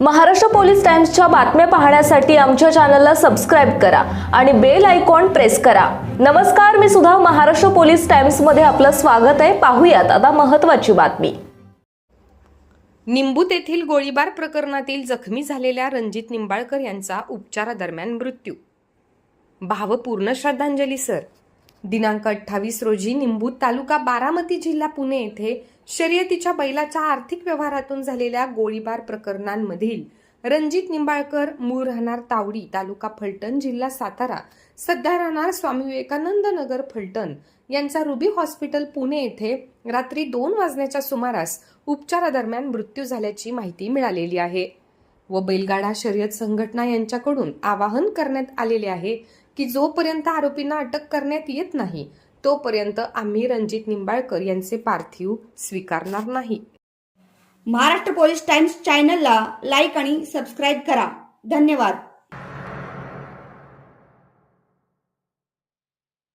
Maharashtra police टाइम्सच्या बातम्या पाहण्यासाठी आमच्या चॅनलला सबस्क्राईब करा आणि बेल आयकॉन प्रेस करा. नमस्कार मी सुद्धा महाराष्ट्र पोलीस टाइम्समध्ये आपलं स्वागत आहे. पाहूयात आता महत्त्वाची बातमी. निंबूत येथील गोळीबार प्रकरणातील जखमी झालेल्या रणजित निंबाळकर यांचा उपचारादरम्यान मृत्यू. भावपूर्ण श्रद्धांजली सर. दिनांक अठ्ठावीस रोजी निंबूत तालुका बारामती जिल्हा पुणे येथे शर्यतीच्या बैलाच्या आर्थिक व्यवहारातून झालेल्या गोळीबार प्रकरणांमधील रणजित निंबाळकर मूळ राहणार तावडी तालुका फलटण जिल्हा सातारा सध्या राहणार स्वामी विवेकानंद नगर फलटण यांचा रुबी हॉस्पिटल पुणे येथे रात्री दोन वाजण्याच्या सुमारास उपचारादरम्यान मृत्यू झाल्याची माहिती मिळालेली आहे. व बैलगाडा शर्यत संघटना यांच्याकडून आवाहन करण्यात आलेले आहे की जोपर्यंत आरोपींना अटक करण्यात येत नाही तोपर्यंत आम्ही रणजित निंबाळकर यांचे पार्थिव स्वीकारणार नाही. महाराष्ट्र पोलीस टाइम्स चॅनलला लाईक आणि सबस्क्राईब करा. धन्यवाद.